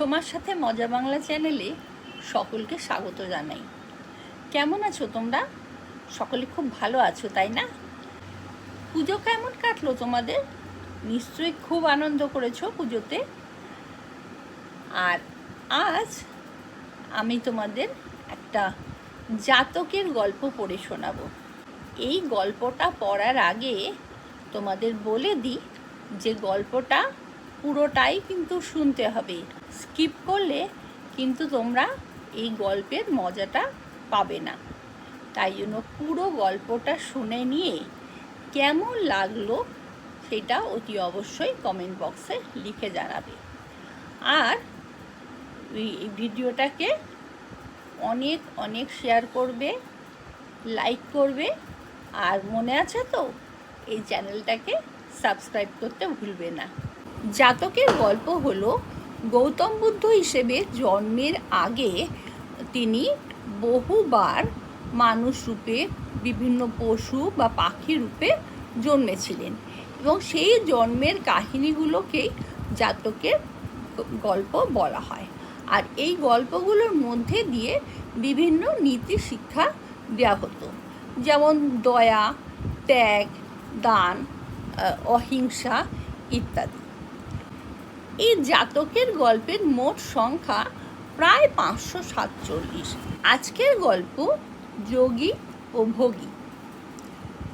সোমার সাথে মজা বাংলা চ্যানেলে সকলকে স্বাগত জানাই। কেমন আছো তোমরা? সকলে খুব ভালো আছো, তাই না? পুজো কেমন কাটলো তোমাদের? নিশ্চয়ই খুব আনন্দ করেছ পুজোতে। আর আজ আমি তোমাদের একটা জাতকের গল্প পড়ে শোনাবো। এই গল্পটা পড়ার আগে তোমাদের বলে দিই যে গল্পটা পুরোটাই কিন্তু শুনতে হবে। স্কিপ করলে কিন্তু তোমরা এই গল্পের মজাটা পাবে না। তাই জন্য পুরো গল্পটা শুনে নিয়ে কেমন লাগল সেটা অতি অবশ্যই কমেন্ট বক্সে লিখে জানাবে। আর এই ভিডিওটাকে অনেক অনেক শেয়ার করবে লাইক করবে। আর মনে আছে তো? এই চ্যানেলটাকে সাবস্ক্রাইব করতে ভুলবে না। জাতকের গল্প হলো, গৌতম বুদ্ধ হিসেবে জন্মের আগে তিনি বহুবার মানুষ রূপে, বিভিন্ন পশু বা পাখি রূপে জন্মেছিলেন এবং সেই জন্মের কাহিনীগুলোকেই জাতকের গল্প বলা হয়। আর এই গল্পগুলোর মধ্যে দিয়ে বিভিন্ন নীতি শিক্ষা দেওয়া হতো। যেমন দয়া, ত্যাগ, দান অহিংসা ইত্যাদি। এই জাতকের গল্পের মোট সংখ্যা প্রায় পাঁচশো সাতচল্লিশ। আজকের গল্প যোগী ও ভোগী।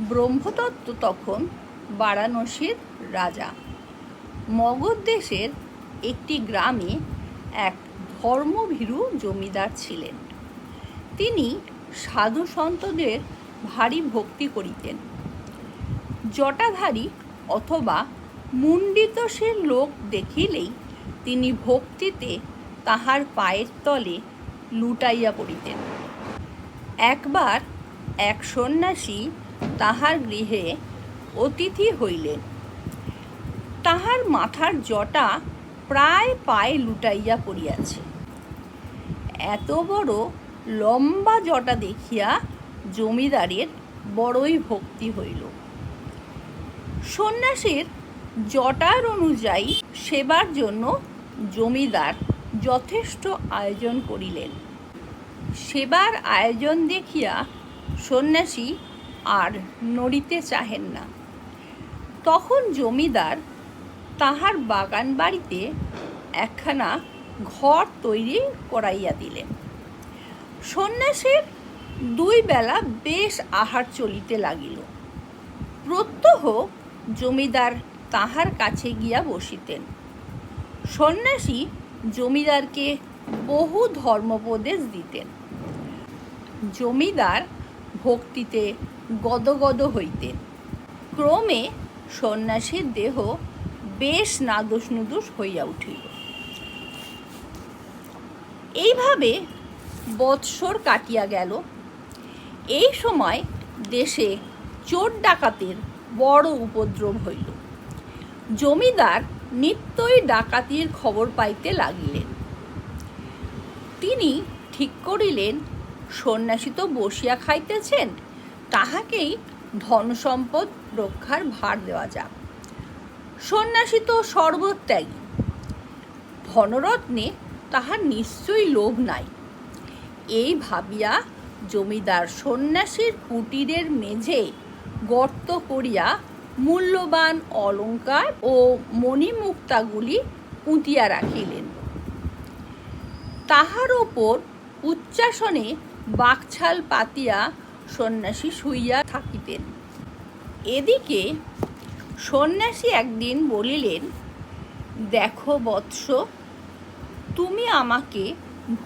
ব্রহ্মতত্ত্ব তখন বারাণসীর রাজা। মগধ দেশের একটি গ্রামে এক ধর্মভীরু জমিদার ছিলেন। তিনি সাধু সন্তদের ভারী ভক্তি করিতেন। জটাধারী অথবা মুন্ডিত সে লোক দেখিলেই তিনি ভক্তিতে তাহার পায়ের তলে লুটাইয়া পড়িতেন। একবার এক সন্ন্যাসী তাহার গৃহে অতিথি হইলেন। তাহার মাথার জটা প্রায় পায়ে লুটাইয়া পড়িয়াছে। এত বড় লম্বা জটা দেখিয়া জমিদারের বড়ই ভক্তি হইল। সন্ন্যাসীর জটার অনুযায়ী সেবার জন্য জমিদার যথেষ্ট আয়োজন করিলেন। সেবার আয়োজন দেখিয়া সন্ন্যাসী আর নড়িতে চাহেন না। তখন জমিদার তাহার বাগান বাড়িতে একখানা ঘর তৈরি করাইয়া দিলেন। সন্ন্যাসীর দুই বেলা বেশ আহার চলিতে লাগিল। প্রত্যহ জমিদার তাহার কাছে গিয়া বসিতেন। সন্ন্যাসী জমিদারকে বহু ধর্মোপদেশ দিতেন। জমিদার ভক্তিতে গদগদ হইতেন। ক্রমে সন্ন্যাসীর দেহ বেশ নাদুস নুদুস হইয়া উঠিল। এইভাবে বৎসর কাটিয়া গেল। এই সময় দেশে চোর ডাকাতের বড় উপদ্রব হইল। জমিদার নিত্যই ডাকাতির খবর পাইতে লাগিলেন। তিনি ঠিক করিলেন, সন্ন্যাসী তো বসিয়া খাইতেছেন, তাহাকেই ধন সম্পদ রক্ষার ভার দেওয়া যাক। সন্ন্যাসী তো সর্বত্যাগী, ধনরত্নে তাহার নিশ্চয়ই লোভ নাই। এই ভাবিয়া জমিদার সন্ন্যাসীর কুটিরের মেঝে গর্ত করিয়া মূল্যবান অলঙ্কার ও মণিমুক্তাগুলি পুঁতিয়া রাখিলেন। তাহার ওপর উচ্চাসনে বাকছাল পাতিয়া সন্ন্যাসী শুইয়া থাকিতেন। এদিকে সন্ন্যাসী একদিন বলিলেন, দেখো বৎস, তুমি আমাকে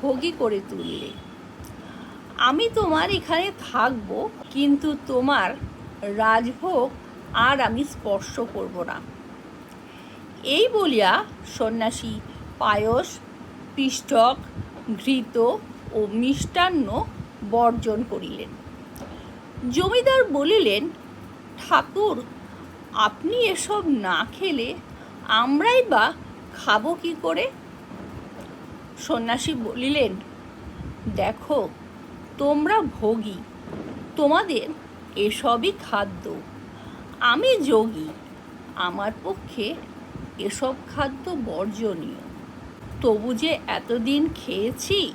ভোগী করে তুললে। আমি তোমার এখানে থাকব, কিন্তু তোমার রাজভোগ আর আমি স্পর্শ করব না। এই বলিয়া সন্ন্যাসী পায়স, পিষ্টক, ঘৃত ও মিষ্টান্ন বর্জন করিলেন। জমিদার বলিলেন, ঠাকুর, আপনি এসব না খেলে আমরাই বা খাব কি করে? সন্ন্যাসী বলিলেন, দেখো, তোমরা ভোগী, তোমাদের এসবই খাদ্য। আমি যোগী। আমার পক্ষে এসব খাদ্য বর্জনীয়। তবু যে এতদিন খেয়েছি,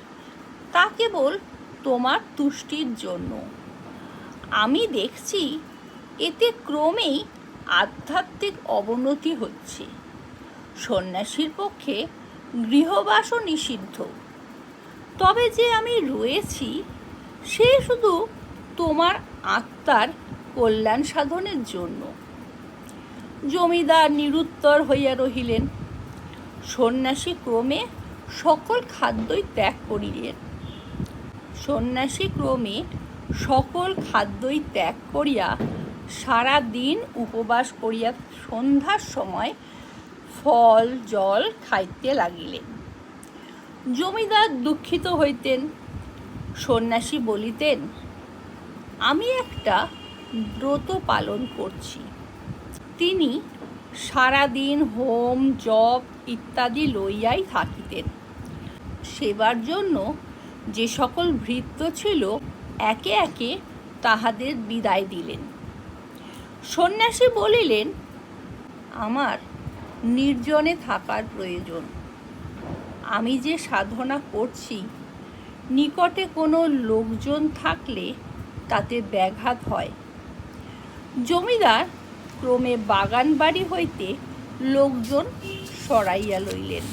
তা কেবল তোমার তুষ্টির জন্য। আমি দেখছি এতে ক্রমেই আধ্যাত্মিক অবনতি হচ্ছে। সন্ন্যাসীর পক্ষে গৃহবাসও নিষিদ্ধ। তবে যে আমি রয়েছি, সে শুধু তোমার আত্মার কল্যাণ সাধনের জন্য। জমিদার নিরুত্তর হইয়া রহিলেন। সন্ন্যাসী ক্রমে সকল খাদ্যই ত্যাগ করিলেন। সন্ন্যাসী ক্রমে সকল খাদ্যই ত্যাগ করিয়া সারা দিন উপবাস করিয়া সন্ধ্যার সময় ফল, জল খাইতে লাগিলেন। জমিদার দুঃখিত হইতেন। সন্ন্যাসী বলিতেন, আমি একটা ব্রত পালন করছি। তিনি সারাদিন হোম, জপ ইত্যাদি লইয়াই থাকিতেন। সেবার জন্য যে সকল ভৃত্য ছিল, একে একে তাহাদের বিদায় দিলেন। সন্ন্যাসী বলিলেন, আমার নির্জনে থাকার প্রয়োজন। আমি যে সাধনা করছি, নিকটে কোনো লোকজন থাকলে তাতে ব্যাঘাত হয়। জমিদার ক্রমে বাগান বাড়ি হইতে লোকজন সরাইয়া লইলেন।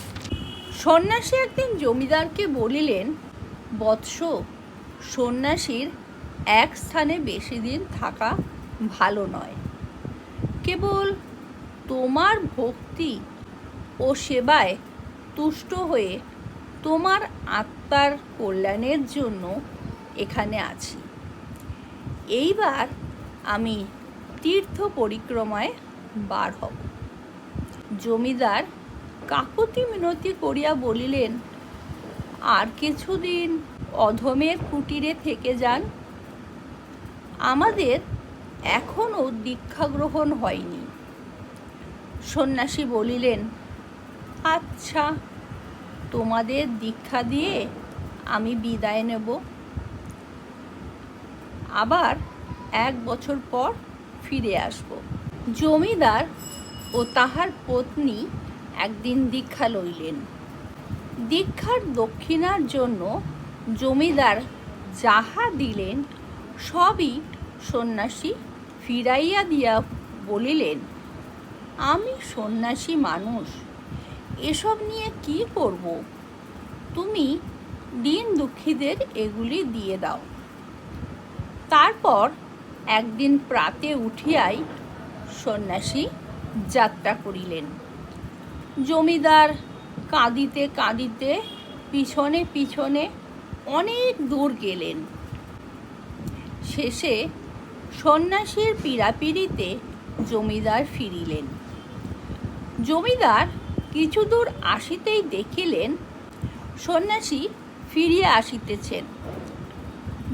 সন্ন্যাসী একদিন জমিদারকে বলিলেন, বৎস, সন্ন্যাসীর এক স্থানে বেশি দিন থাকা ভালো নয়। কেবল তোমার ভক্তি ও সেবায় তুষ্ট হয়ে তোমার আত্মার কল্যাণের জন্য এখানে আছি। এইবার আমি তীর্থ পরিক্রমায় বার হব। জমিদার কাকুতি মিনতি করিয়া বলিলেন, আর কিছুদিন অধমের কুটিরে থেকে যান। আমাদের এখনও দীক্ষা গ্রহণ হয়নি। সন্ন্যাসী বলিলেন আচ্ছা তোমাদের দীক্ষা দিয়ে আমি বিদায় নেব। আবার এক বছর পর ফিরে আসব। জমিদার ও তাহার পত্নী একদিন দীক্ষা লইলেন। দীক্ষার দক্ষিণার জন্য জমিদার যাহা দিলেন, সবই সন্ন্যাসী ফিরাইয়া দিয়া বলিলেন, আমি সন্ন্যাসী মানুষ, এসব নিয়ে কি করব? তুমি দিন দুঃখীদের এগুলি দিয়ে দাও। তারপর একদিন প্রাতে উঠিয়াই সন্ন্যাসী যাত্রা করিলেন। জমিদার কাঁদিতে কাঁদিতে পিছনে পিছনে অনেক দূর গেলেন। শেষে সন্ন্যাসীর পীড়াপিড়িতে জমিদার ফিরিলেন। জমিদার কিছু দূর আসিতেই দেখিলেন, সন্ন্যাসী ফিরিয়া আসিতেছেন।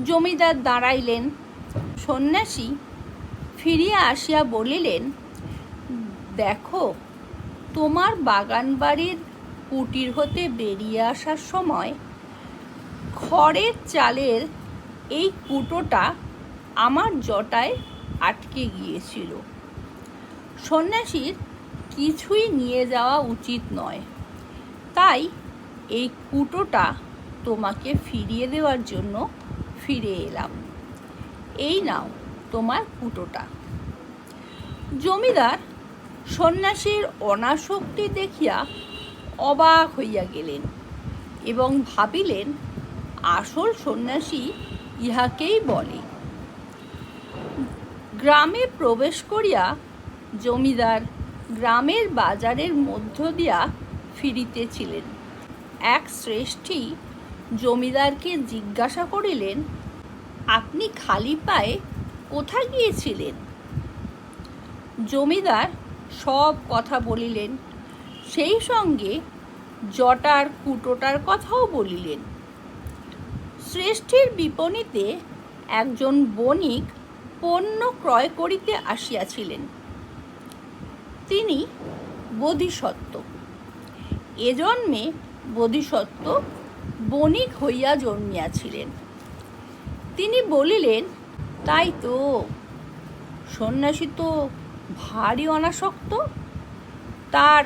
জমিদার দাঁড়াইলেন সন্ন্যাসী ফিরিয়া আসিয়া বলিলেন, দেখো, তোমার বাগান বাড়ির কুটির হতে বেরিয়ে আসার সময় খড়ের চালের এই কুটোটা আমার জটায় আটকে গিয়েছিল। সন্ন্যাসীর কিছুই নিয়ে যাওয়া উচিত নয়। তাই এই কুটোটা তোমাকে ফিরিয়ে দেওয়ার জন্য ফিরে এলাম। এই নাও তোমার কুটোটা জমিদার সন্ন্যাসীর অনাসক্তি দেখিয়া অবাক হইয়া গেলেন এবং ভাবিলেন, আসল সন্ন্যাসী ইহাকেই বলে। গ্রামে প্রবেশ করিয়া জমিদার গ্রামের বাজারের মধ্য দিয়া ফিরিতেছিলেন। এক শ্রেষ্ঠী জমিদারকে জিজ্ঞাসা করিলেন আপনি খালি পায়ে কোথায় গিয়েছিলেন? জমিদার সব কথা বলিলেন, সেই সঙ্গে জটার কুটোটার কথাও বলিলেন। শ্রেষ্ঠীর বিপণীতে একজন বণিক পণ্য ক্রয় করিতে আসিয়াছিলেন। তিনি বোধিসত্ত্ব। এ জন্মে বোধিসত্ত্ব বণিক হইয়া জন্মিয়াছিলেন। তিনি বলিলেন, তাই তো। সন্ন্যাসী তো ভারী অনাসক্ত। তার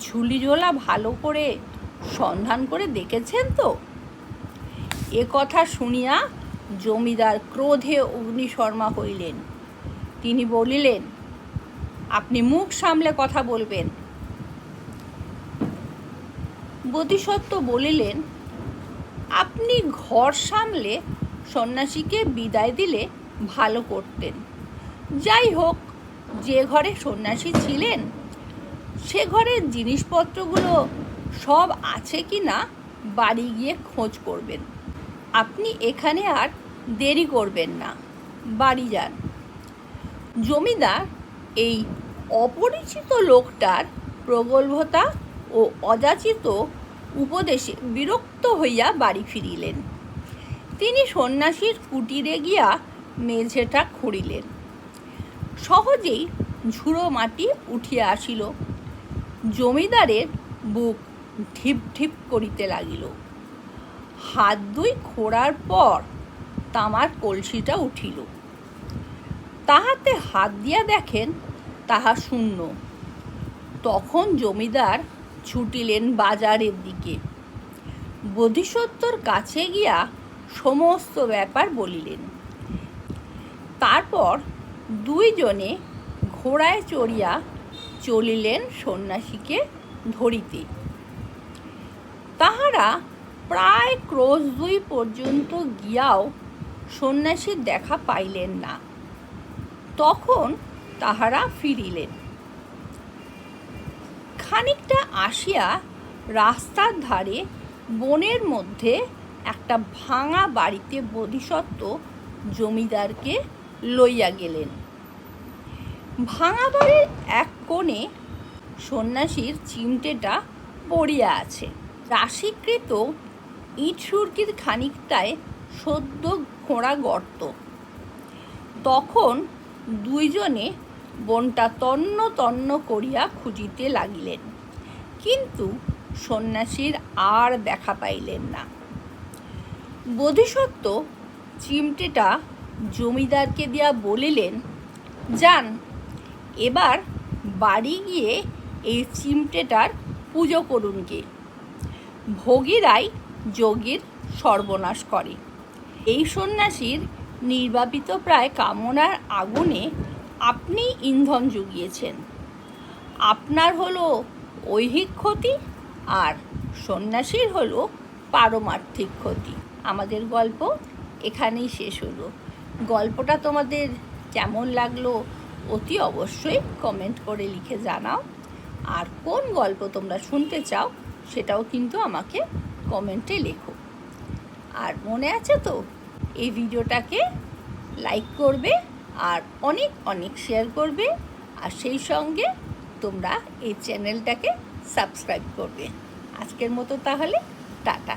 ঝুলিঝোলা ভালো করে সন্ধান করে দেখেছেন তো? এ কথা শুনিয়া জমিদার ক্রোধে অগ্নিশর্মা হইলেন। তিনি বলিলেন, আপনি মুখ সামলে কথা বলবেন। বোধিসত্ত্ব বলিলেন, আপনি ঘর সামলে সন্ন্যাসীকে বিদায় দিলে ভালো করতেন। যাই হোক, যে ঘরে সন্ন্যাসী ছিলেন, সে ঘরের জিনিসপত্রগুলো সব আছে কি না বাড়ি গিয়ে খোঁজ করবেন। আপনি এখানে আর দেরি করবেন না, বাড়ি যান। জমিদার, এই অপরিচিত লোকটার প্রগল্ভতা ও অযাচিত উপদেশে বিরক্ত হইয়া বাড়ি ফিরিলেন। তিনি সন্ন্যাসীর কুটিরে গিয়া মেঝেটা খুঁড়িলেন। সহজেই ঝুড়ো মাটি উঠিয়া আসিল। জমিদারের বুক ঢিপ ঢিপ করিতে লাগিল। হাত দুই খোঁড়ার পর তামার কলসিটা উঠিল। তাহাতে হাত দিয়া দেখেন তাহা শূন্য। তখন জমিদার ছুটিলেন বাজারের দিকে। বোধিসত্ত্বর কাছে গিয়া সমস্ত ব্যাপার বলিলেন। তারপর দুইজনে ঘোড়ায় চড়িয়া চলিলেন সন্ন্যাসীকে ধরিতে। তাহারা প্রায় ক্রোশ দুই পর্যন্ত গিয়াও সন্ন্যাসীর দেখা পাইলেন না। তখন তাহারা ফিরিলেন। খানিকটা আসিয়া রাস্তার ধারে বনের মধ্যে একটা ভাঙা বাড়িতে বোধিসত্ত্ব জমিদারকে লইয়া গেলেন। ভাঙা বাড়ির এক কোণে সন্ন্যাসীর চিমটেটা পড়িয়া আছে। রাশিকৃত ইট সুরকির খানিকটায় সদ্য খোঁড়া গর্ত। তখন দুইজনে বনটা তন্ন তন্ন করিয়া খুঁজিতে লাগিলেন, কিন্তু সন্ন্যাসীর আর দেখা পাইলেন না। বোধিসত্ত্ব চিমটেটা জমিদারকে দিয়া বলিলেন, যান, এবার বাড়ি গিয়ে এই চিমটেটার পুজো করুন গে। ভোগীরাই যোগীর সর্বনাশ করে। এই সন্ন্যাসীর নির্বাপিত প্রায় কামনার আগুনে আপনি ইন্ধন জুগিয়েছেন। আপনার হলো ঐহিক ক্ষতি আর সন্ন্যাসীর হলো পারমার্থিক ক্ষতি। আমাদের গল্প এখানেই শেষ হলো। গল্পটা তোমাদের কেমন লাগল অতি অবশ্যই কমেন্ট করে লিখে জানাও। আর কোন গল্প তোমরা শুনতে চাও সেটাও কিন্তু আমাকে কমেন্টে লেখো। আর মনে আছে তো, এই ভিডিওটাকে লাইক করবে আর অনেক অনেক শেয়ার করবে। আর সেই সঙ্গে তোমরা এই চ্যানেলটাকে সাবস্ক্রাইব করবে। আজকের মতো তাহলে, টাটা।